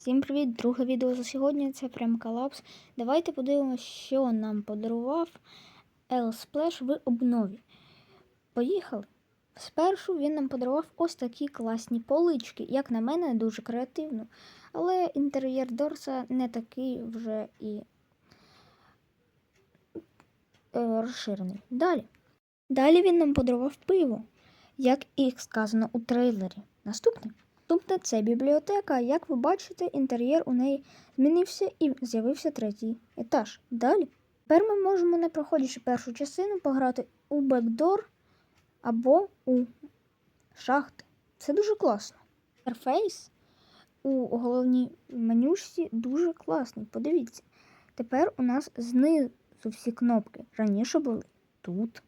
Всім привіт! Друге відео за сьогодні це прям колапс. Давайте подивимося, що нам подарував L Splash в обнові. Поїхали! Спершу він нам подарував ось такі класні полички. Як на мене, дуже креативно. Але інтер'єр Дорса не такий вже і е, розширений. Далі. Далі він нам подарував пиво, як і сказано у трейлері. Наступне. Наступне це бібліотека. Як ви бачите, інтер'єр у неї змінився і з'явився третій етаж. Далі. Тепер ми можемо, не проходячи першу частину, пограти у бекдор або у шахти. Це дуже класно. Інтерфейс у головній менюшці дуже класний. Подивіться. Тепер у нас знизу всі кнопки. Раніше були тут.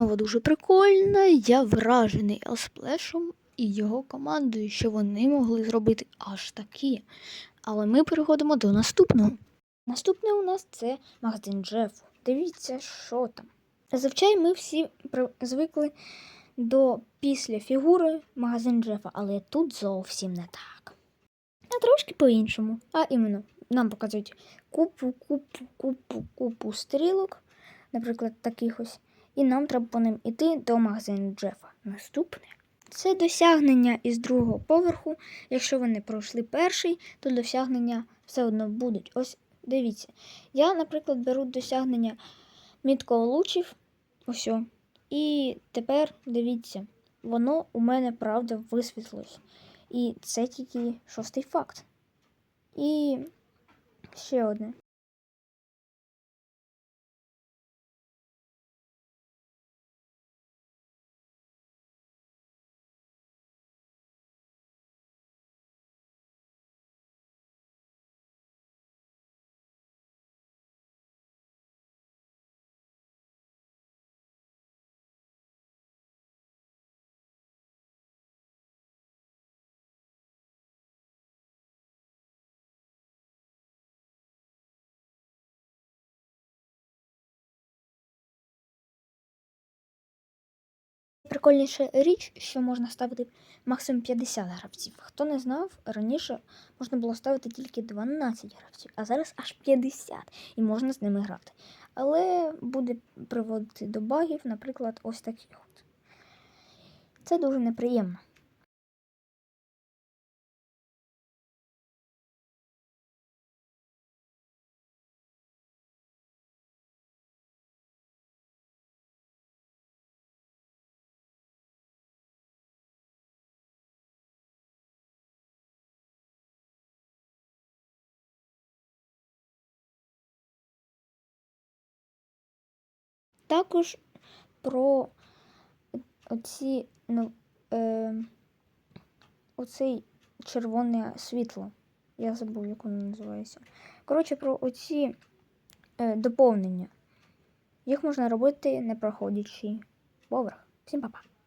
Мова дуже прикольна. Я вражений Елсплешем і його командою, що вони могли зробити аж такі. Але ми переходимо до наступного. Наступне у нас це магазин Джефу. Дивіться, що там. Зазвичай ми всі звикли до після фігури магазин Джефа, але тут зовсім не так. А трошки по-іншому. А іменно, нам показують купу, купу, купу, купу стрілок, наприклад, таких ось. І нам треба по ним іти до магазину Джефа. Наступне це досягнення із другого поверху. Якщо ви не пройшли перший, то досягнення все одно будуть. Ось дивіться. Я, наприклад, беру досягнення мітко лучів. Ось. І тепер дивіться, воно у мене правда висвітлилось. І це тільки шостий факт. І ще одне. Прикольніша річ, що можна ставити максимум 50 гравців. Хто не знав, раніше можна було ставити тільки 12 гравців, а зараз аж 50 і можна з ними грати. Але буде приводити до багів, наприклад, ось таких. Це дуже неприємно. Також про оці, ну, е, оцей червоне світло. Я забув, як воно називається. Коротше, про оці е, доповнення. Їх можна робити, не проходячи поверх. Всім па-па!